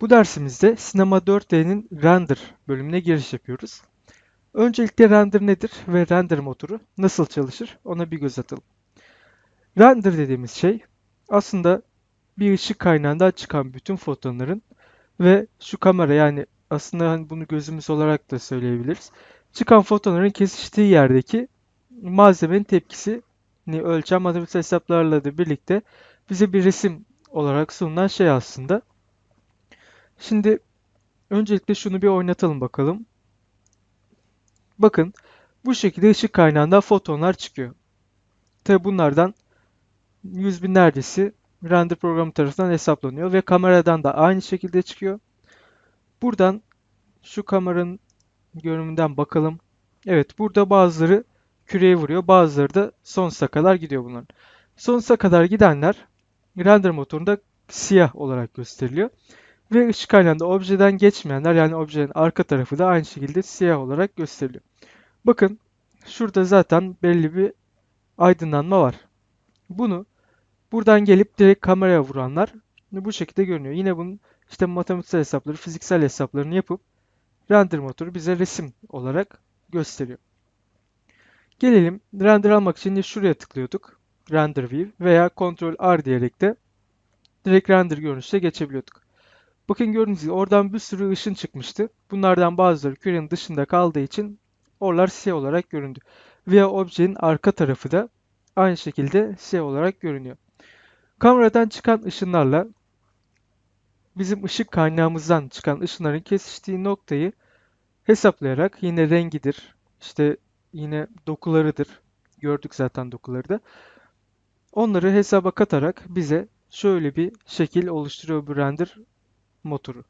Bu dersimizde Cinema 4D'nin Render bölümüne giriş yapıyoruz. Öncelikle render nedir ve render motoru nasıl çalışır ona bir göz atalım. Render dediğimiz şey aslında bir ışık kaynağından çıkan bütün fotonların ve şu kamera yani aslında hani bunu gözümüz olarak da söyleyebiliriz. Çıkan fotonların kesiştiği yerdeki malzemenin tepkisini ölçen matematiksel hesaplarla da birlikte bize bir resim olarak sunulan şey aslında. Şimdi öncelikle şunu bir oynatalım bakalım. Bakın bu şekilde ışık kaynağından fotonlar çıkıyor. Tabi bunlardan yüz binlercesi render programı tarafından hesaplanıyor ve kameradan da aynı şekilde çıkıyor. Buradan şu kameranın görünümünden bakalım. Evet burada bazıları küreye vuruyor bazıları da sonsuza kadar gidiyor bunların. Sonsuza kadar gidenler render motorunda siyah olarak gösteriliyor. Ve ışık kaynağında objeden geçmeyenler yani objenin arka tarafı da aynı şekilde siyah olarak gösteriliyor. Bakın şurada zaten belli bir aydınlanma var. Bunu buradan gelip direkt kameraya vuranlar bu şekilde görünüyor. Yine bunun işte matematiksel hesapları, fiziksel hesaplarını yapıp render motoru bize resim olarak gösteriyor. Gelelim render almak için şuraya tıklıyorduk. Render View veya Ctrl R diyerek de direkt render görünüşe geçebiliyorduk. Bakın gördüğünüz gibi oradan bir sürü ışın çıkmıştı. Bunlardan bazıları kürenin dışında kaldığı için oralar siyah olarak göründü. Veya objenin arka tarafı da aynı şekilde siyah olarak görünüyor. Kameradan çıkan ışınlarla bizim ışık kaynağımızdan çıkan ışınların kesiştiği noktayı hesaplayarak yine rengidir, işte yine dokularıdır. Gördük zaten dokuları da. Onları hesaba katarak bize şöyle bir şekil oluşturuyor bu render motoru.